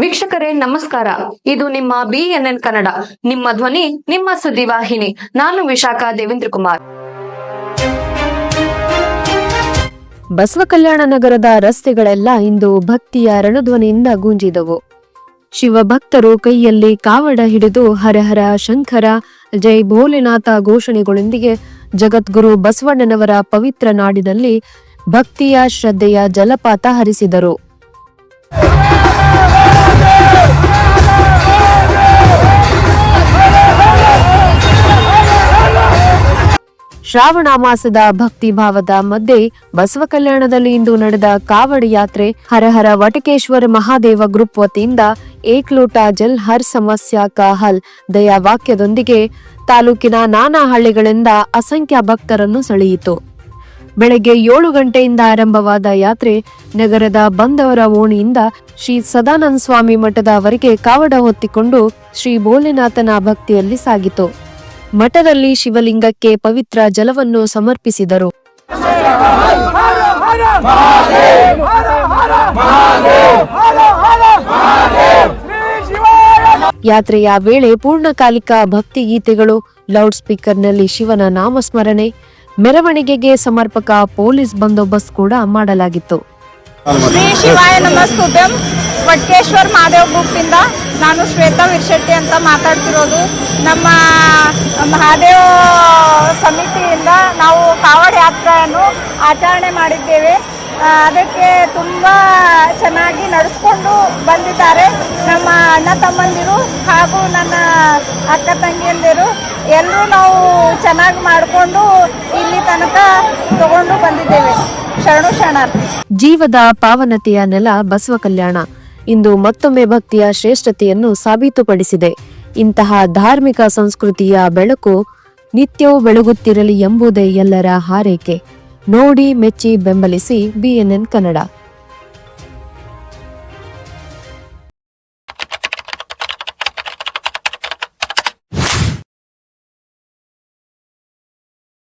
ವೀಕ್ಷಕರೇ, ನಮಸ್ಕಾರ. ಇದು ನಿಮ್ಮ ಬಿಎನ್ಎನ್ ಕನ್ನಡ. ನಿಮ್ಮ ಧ್ವನಿ, ನಿಮ್ಮ ಸುದ್ದಿವಾಹಿನಿ. ನಾನು ವಿಶಾಖ ದೇವೇಂದ್ರ ಕುಮಾರ್ ಬಸವ ಕಲ್ಯಾಣ ನಗರದ ರಸ್ತೆಗಳೆಲ್ಲ ಇಂದು ಭಕ್ತಿಯ ರಣಧ್ವನಿಯಿಂದ ಗೂಂಜಿದವು. ಶಿವಭಕ್ತರು ಕೈಯಲ್ಲಿ ಕಾವಡ ಹಿಡಿದು ಹರಹರ ಶಂಕರ ಜೈ ಭೋಲೆನಾಥ ಘೋಷಣೆಗಳೊಂದಿಗೆ ಜಗದ್ಗುರು ಬಸವಣ್ಣನವರ ಪವಿತ್ರ ನಾಡಿನಲ್ಲಿ ಭಕ್ತಿಯ ಶ್ರದ್ಧೆಯ ಜಲಪಾತ ಹರಿಸಿದರು. ಶ್ರಾವಣ ಮಾಸದ ಭಕ್ತಿ ಭಾವದ ಮಧ್ಯೆ ಬಸವ ಕಲ್ಯಾಣದಲ್ಲಿ ಇಂದು ನಡೆದ ಕಾವಡಿ ಯಾತ್ರೆ ಹರಹರ ವಟಕೇಶ್ವರ ಮಹಾದೇವ ಗ್ರೂಪ್ ವತಿಯಿಂದ ಏಕ್ಲೋಟ ಜಲ್ ಹರ್ ಸಮಸ್ಯಾ ಕಾ ಹಲ್ ದಯಾ ವಾಕ್ಯದೊಂದಿಗೆ ತಾಲೂಕಿನ ನಾನಾ ಹಳ್ಳಿಗಳಿಂದ ಅಸಂಖ್ಯ ಭಕ್ತರನ್ನು ಸೆಳೆಯಿತು. ಬೆಳಗ್ಗೆ ಏಳು ಗಂಟೆಯಿಂದ ಆರಂಭವಾದ ಯಾತ್ರೆ ನಗರದ ಬಂದವರ ಓಣಿಯಿಂದ ಶ್ರೀ ಸದಾನಂದ ಸ್ವಾಮಿ ಮಠದವರೆಗೆ ಕಾವಡ ಹೊತ್ತಿಕೊಂಡು ಶ್ರೀ ಭೋಲೆನಾಥನ ಭಕ್ತಿಯಲ್ಲಿ ಸಾಗಿತು. ಮಠದಲ್ಲಿ ಶಿವಲಿಂಗಕ್ಕೆ ಪವಿತ್ರ ಜಲವನ್ನು ಸಮರ್ಪಿಸಿದರು. ಯಾತ್ರೆಯ ವೇಳೆ ಪೂರ್ಣಕಾಲಿಕ ಭಕ್ತಿ ಗೀತೆಗಳು ಲೌಡ್ ಸ್ಪೀಕರ್ನಲ್ಲಿ ಶಿವನ ನಾಮಸ್ಮರಣೆ, ಮೆರವಣಿಗೆಗೆ ಸಮರ್ಪಕ ಪೊಲೀಸ್ ಬಂದೋಬಸ್ತ್ ಕೂಡ ಮಾಡಲಾಗಿತ್ತು. ವಟ್ಕೇಶ್ವರ್ ಮಹಾದೇವ್ ಗ್ರೂಪಿಂದ ನಾನು ಶ್ವೇತಾ ವಿರ್ಶೆಟ್ಟಿ ಅಂತ ಮಾತಾಡ್ತಿರೋದು. ನಮ್ಮ ಮಹಾದೇವ್ ಸಮಿತಿಯಿಂದ ನಾವು ಕಾವಡ ಯಾತ್ರೆಯನ್ನು ಆಚರಣೆ ಮಾಡಿದ್ದೇವೆ. ಅದಕ್ಕೆ ತುಂಬ ಚೆನ್ನಾಗಿ ನಡೆಸ್ಕೊಂಡು ಬಂದಿದ್ದಾರೆ ನಮ್ಮ ಅಣ್ಣ ತಮ್ಮಂದಿರು ಹಾಗೂ ನನ್ನ ಅಕ್ಕ ತಂಗಿಯಂದಿರು. ಎಲ್ಲರೂ ನಾವು ಚೆನ್ನಾಗಿ ಮಾಡಿಕೊಂಡು ಇಲ್ಲಿ ತನಕ ತಗೊಂಡು ಬಂದಿದ್ದೇವೆ. ಶರಣು ಶರಣಾರ್ಥಿ. ಜೀವದ ಪಾವನತೆಯ ನೆಲ ಬಸವ ಕಲ್ಯಾಣ. ಇಂದು ಮತ್ತೊಮ್ಮೆ ಭಕ್ತಿಯ ಶ್ರೇಷ್ಠತೆಯನ್ನು ಸಾಬೀತುಪಡಿಸಿದೆ. ಇಂತಹ ಧಾರ್ಮಿಕ ಸಂಸ್ಕೃತಿಯ ಬೆಳಕು ನಿತ್ಯವೂ ಬೆಳಗುತ್ತಿರಲಿ ಎಂಬುದೇ ಎಲ್ಲರ ಹಾರೈಕೆ. ನೋಡಿ ಮೆಚ್ಚಿ ಬೆಂಬಲಿಸಿ ಬಿಎನ್ಎನ್ ಕನ್ನಡ.